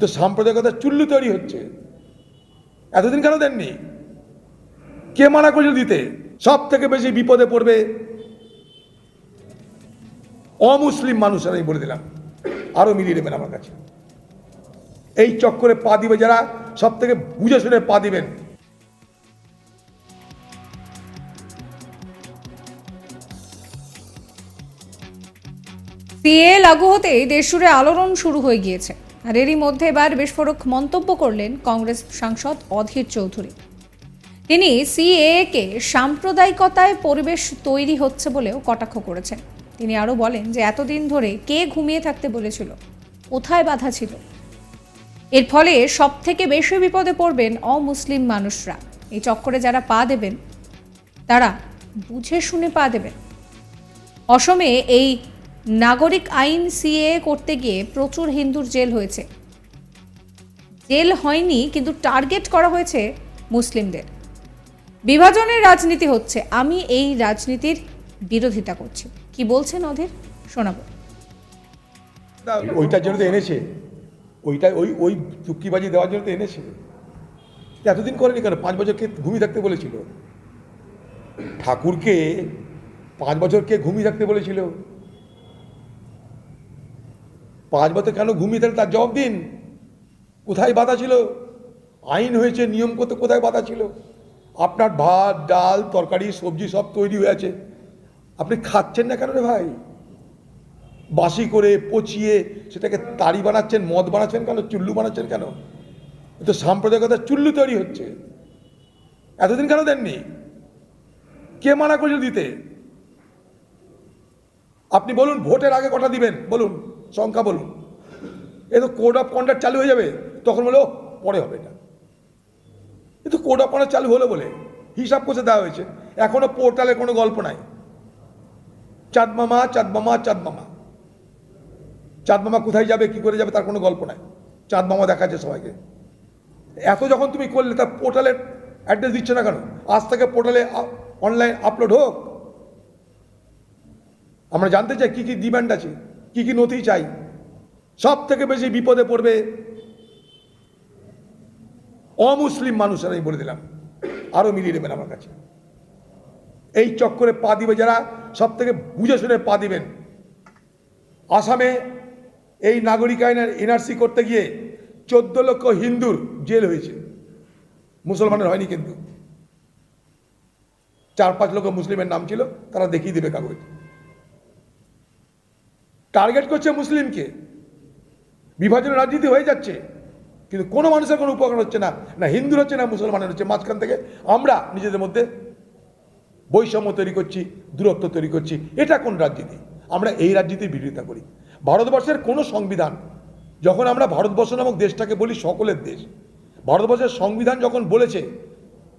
তো সাম্প্রদায়িকতার চুল্লু তৈরি হচ্ছে। এতদিন কেন দেননি? কে মানা করেছিল দিতে? সব থেকে বেশি বিপদে পড়বে অমুসলিম মানুষেরা, আমি বলে দিলাম। আরও মিলিয়ে নেবেন আমার কাছে। এই চক্করে পা দিবে যারা সব থেকে বুঝে শুনে পা দিবেন। সিএ লাগু হতেই দেশজুড়ে আলোড়ন শুরু হয়ে গিয়েছে। আর এরই মধ্যে এবার বিস্ফোরক মন্তব্য করলেন কংগ্রেস সাংসদ অধীর চৌধুরী। তিনি সিএ কে সাম্প্রদায়িকতায় পরিবেশ তৈরি হচ্ছে বলেও কটাক্ষ করেছেন। তিনি আরও বলেন যে এতদিন ধরে কে ঘুমিয়ে থাকতে বলেছিল, কোথায় বাধা ছিল? এর ফলে সব থেকে বেশি বিপদে পড়বেন অমুসলিম মানুষরা। এই চক্করে যারা পা দেবেন, তারা বুঝে শুনে পা দেবেন। অসমে এই নাগরিক আইন সিএ করতে গিয়ে প্রচুর হিন্দুর জেল হয়েছে। জেল হয়নি, কিন্তু টার্গেট করা হয়েছে মুসলিমদের। বিভাজনের রাজনীতি হচ্ছে। আমি এই রাজনীতির বিরোধিতা করছি। কি বলছেন অধীর? শোনাবো। ওইটার জন্য তো এনেছে। ওইটা, ওই ওই চুক্তিবাজি দেওয়ার জন্য তো এনেছে। এতদিন করেনি কেন? পাঁচ বছর কে ঘুমিয়ে থাকতে বলেছিল? ঠাকুরকে পাঁচ বছর কে ঘুমিয়ে থাকতে বলেছিল? পাঁচ বছর কেন ঘুমিয়ে থাকলে তার জবাব দিন? কোথায় বাধা ছিল? আইন হয়েছে, নিয়ম করতে কোথায় বাধা ছিল? আপনার ভাত, ডাল, তরকারি, সবজি সব তৈরি হয়ে আছে। আপনি খাচ্ছেন না কেন রে ভাই? বাসি করে পচিয়ে সেটাকে তাড়ি বানাচ্ছেন, মদ বানাচ্ছেন কেন? চুল্লু বানাচ্ছেন কেন? তো সাম্প্রদায়িকতার চুল্লু তৈরি হচ্ছে। এতদিন কেন দেননি? কে মানা করেছিল দিতে? আপনি বলুন, ভোটের আগে কটা দিবেন? বলুন। সংখ্যা বলুন। এ তো কোড অফ কন্ডাক্ট চালু হয়ে যাবে, তখন বলো পরে হবে এটা। এ তো কোড অফ কন্ডাক্ট চালু হলো বলে হিসাব করতে দেওয়া হয়েছে। এখনও পোর্টালে কোনো গল্প নাই। চাঁদ মামা চাঁদ মামা চাঁদ মামা। চাঁদ মামা কোথায় যাবে, কি করে যাবে, তার কোনো গল্প নাই। চাঁদ মামা দেখাচ্ছে সবাইকে। এত যখন তুমি করলে, তার পোর্টালে অ্যাড্রেস দিচ্ছে না কেন? আজ থেকে পোর্টালে অনলাইন আপলোড হোক। আমরা জানতে চাই কি কি ডিমান্ড আছে। কি কি নথি চাই? সব থেকে বেশি বিপদে পড়বে অমুসলিম মানুষেরা, আমি বলে দিলাম। আরও মিলিয়ে নেবেন আমার কাছে। এই চক্করে পা দিবে যারা, সব থেকে বুঝে শুনে পা দিবেন। আসামে এই নাগরিক আইনের এনআরসি করতে গিয়ে চোদ্দ লক্ষ হিন্দুর জেল হয়েছে। মুসলমানের হয়নি কিন্তু। চার পাঁচ লক্ষ মুসলিমের নাম ছিল, তারা দেখিয়ে দেবে কাগজ। টার্গেট করছে মুসলিমকে। বিভাজনের রাজনীতি হয়ে যাচ্ছে, কিন্তু কোনো মানুষের কোনো উপকার হচ্ছে না না হিন্দুর হচ্ছে, না মুসলমানের হচ্ছে। মাঝখান থেকে আমরা নিজেদের মধ্যে বৈষম্য তৈরি করছি, দূরত্ব তৈরি করছি। এটা কোন রাজনীতি? আমরা এই রাজনীতির বিরোধিতা করি। ভারতবর্ষের কোনো সংবিধান, যখন আমরা ভারতবর্ষ নামক দেশটাকে বলি সকলের দেশ, ভারতবর্ষের সংবিধান যখন বলেছে,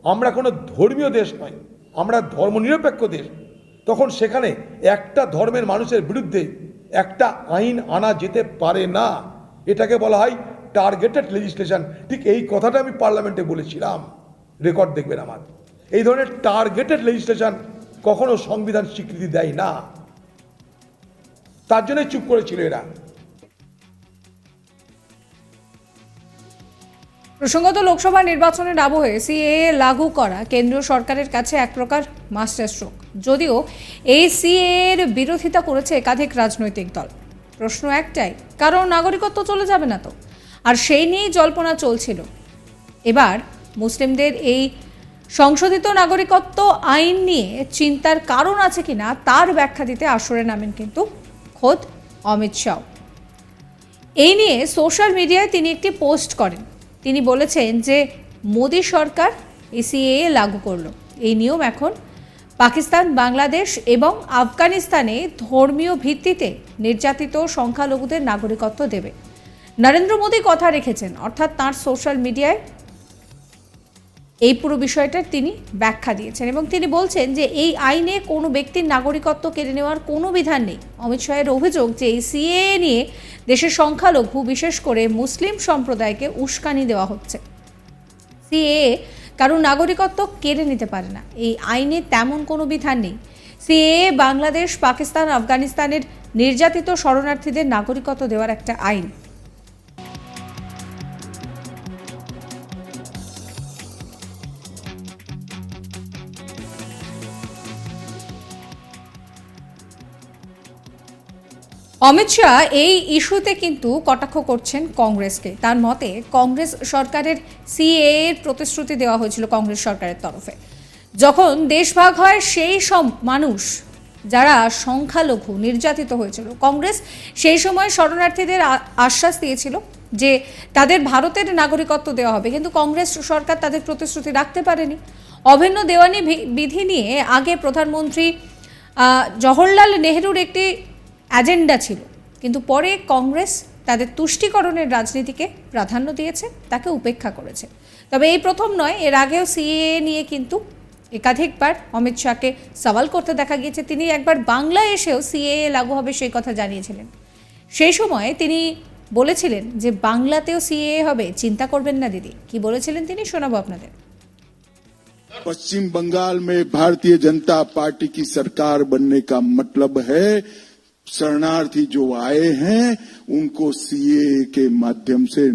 আমরা কোনো ধর্মীয় দেশ নয়, আমরা ধর্মনিরপেক্ষ দেশ, তখন সেখানে একটা ধর্মের মানুষের বিরুদ্ধে একটা আইন আনা যেতে পারে না। এটাকে বলা হয় টার্গেটেড লেজিসলেশন ঠিক এই কথাটা আমি পার্লামেন্টে বলেছিলাম। রেকর্ড দেখবেন আমার। এই ধরনের টার্গেটেড লেজিসলেশন কখনো সংবিধান স্বীকৃতি দেয় না। তার জন্যই চুপ করেছিল এরা। প্রসঙ্গত, লোকসভা নির্বাচনের আবহে সিএএ লাগু করা কেন্দ্রীয় সরকারের কাছে এক প্রকার মাস্টার স্ট্রোক। যদিও এই সিএ এর বিরোধিতা করেছে একাধিক রাজনৈতিক দল। প্রশ্ন একটাই কারণ নাগরিকত্ব চলে যাবে না তো? আর সেই নিয়েই জল্পনা চলছিল। এবার মুসলিমদের এই সংশোধিত নাগরিকত্ব আইন নিয়ে চিন্তার কারণ আছে কিনা, তার ব্যাখ্যা দিতে আসরে নামেন কিন্তু খোদ অমিত শাহ। এই নিয়ে সোশ্যাল মিডিয়ায় তিনি একটি পোস্ট করেন। তিনি বলেছেন যে মোদী সরকার এসিএ লাগু করল। এই নিয়ম এখন পাকিস্তান, বাংলাদেশ এবং আফগানিস্তানে ধর্মীয় ভিত্তিতে নির্যাতিত সংখ্যালঘুদের নাগরিকত্ব দেবে। নরেন্দ্র মোদী কথা রেখেছেন, অর্থাৎ তার সোশ্যাল মিডিয়ায় এই পুরো বিষয়টার তিনি ব্যাখ্যা দিয়েছেন এবং তিনি বলছেন যে এই আইনে কোনো ব্যক্তির নাগরিকত্ব কেড়ে নেওয়ার কোনো বিধান নেই। অমিত শাহের অভিযোগ যে এই সিএ নিয়ে দেশের সংখ্যালঘু, বিশেষ করে মুসলিম সম্প্রদায়কে উস্কানি দেওয়া হচ্ছে। সিএ কারণ নাগরিকত্ব কেড়ে নিতে পারে না। এই আইনে তেমন কোনো বিধান নেই। সিএ বাংলাদেশ, পাকিস্তান, আফগানিস্তানের নির্যাতিত শরণার্থীদের নাগরিকত্ব দেওয়ার একটা আইন। অমিত শাহ এই ইস্যুতে কিন্তু কটাক্ষ করছেন কংগ্রেসকে। তার মতে, কংগ্রেস সরকারের সিএ এর প্রতিশ্রুতি দেওয়া হয়েছিল কংগ্রেস সরকারের তরফে। যখন দেশভাগ হয়, সেই সব মানুষ যারা সংখ্যালঘু, নির্যাতিত হয়েছিল, কংগ্রেস সেই সময় শরণার্থীদের আশ্বাস দিয়েছিল যে তাদের ভারতের নাগরিকত্ব দেওয়া হবে। কিন্তু কংগ্রেস সরকার তাদের প্রতিশ্রুতি রাখতে পারেনি। অভিন্ন দেওয়ানি বিধি নিয়ে আগে প্রধানমন্ত্রী জওহরলাল নেহরুর একটি অ্যাজেন্ডা ছিল কিন্তু পরে কংগ্রেস তাদের তুষ্টিকরণের রাজনীতিকে প্রাধান্য দিয়েছে তাকে উপেক্ষা করেছে তবে এই প্রথম নয় এর আগেও সিএএ নিয়ে কিন্তু একাধিকবার অমিত শাহকে সওয়াল করতে দেখা গিয়েছে তিনি একবার বাংলায় এসেও সিএএ লাগু হবে সেই কথা জানিয়েছিলেন সেই সময় তিনি বলেছিলেন যে বাংলাতেও সিএএ হবে চিন্তা করবেন না দিদি কি বলেছিলেন তিনি শোনাবো আপনাদের पश्चिम बंगाल में भारतीय जनता पार्टी की सरकार बनने का मतलब है शरणार्थी जो आए हैं, उनको सीए के माध्यम से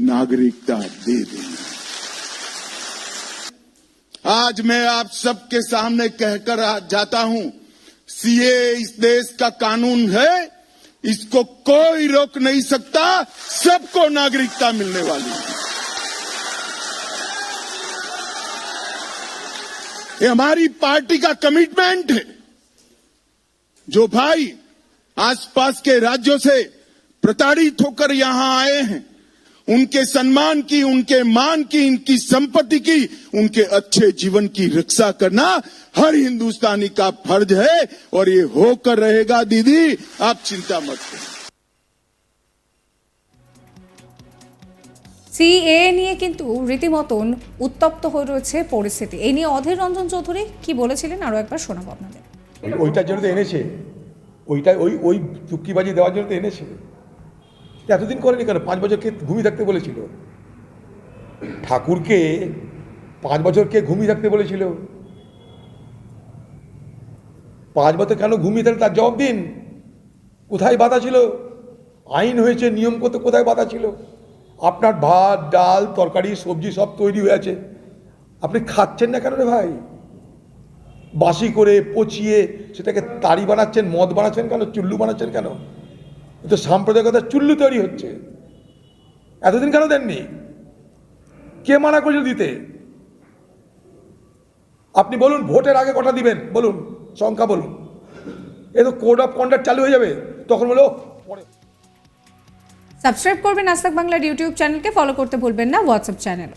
नागरिकता दे देना आज मैं आप सबके सामने कहकर जाता हूँ, सीए इस देश का कानून है, इसको कोई रोक नहीं सकता, सबको नागरिकता मिलने वाली है। ये हमारी पार्टी का कमिटमेंट है, जो भाई आसपास के राज्यों से प्रताड़ित होकर यहां आए हैं उनके सम्मान की उनके मान की इनकी संपत्ति की उनके अच्छे जीवन की रक्षा करना हर हिंदुस्तानी का फर्ज है और ये होकर रहेगा दीदी आप चिंता मत करें সিএ নিয়ে কিন্তু রীতিমতন উত্তপ্ত হয়ে রয়েছে পরিস্থিতি এই নিয়ে অধীর রঞ্জন চৌধুরী কি বলেছিলেন আরও একবার শোনাবো আপনাদের ওই- ওইটার জন্য তো এনেছে ওইটা ওই ওই চুক্তিবাজি দেওয়ার জন্য তো এনেছে। এতদিন করেনি কেন? পাঁচ বছর কে ঘুমিয়ে থাকতে বলেছিল? ঠাকুরকে পাঁচ বছর কে ঘুমিয়ে থাকতে বলেছিল? পাঁচ বছর কেন ঘুমিয়ে থাকলে তার জবাব দিন। কোথায় বাধা ছিল? আইন হয়েছে, নিয়ম করতে কোথায় বাধা ছিল? আপনার ভাত, ডাল, তরকারি, সবজি সব তৈরি হয়ে আছে। আপনি খাচ্ছেন না কেন রে ভাই? বাসি করে পচিয়ে সেটাকে তাড়ি বানাচ্ছেন, মদ বানাচ্ছেন কেন, চুল্লু বানাচ্ছেন কেন? তো সাম্প্রদায়িকতার চুল্লু তৈরি হচ্ছে। এতদিন কেন দেননি? কে মানা করেছিল দিতে? আপনি বলুন, ভোটের আগে কটা দিবেন? বলুন, সংখ্যা বলুন। এ তো কোড অফ কন্ডাক্ট চালু হয়ে যাবে। তখন বলো সাবস্ক্রাইব করবেন আজ তাক বাংলার ইউটিউব চ্যানেলকে ফলো করতে ভুলবেন না হোয়াটসঅ্যাপ চ্যানেল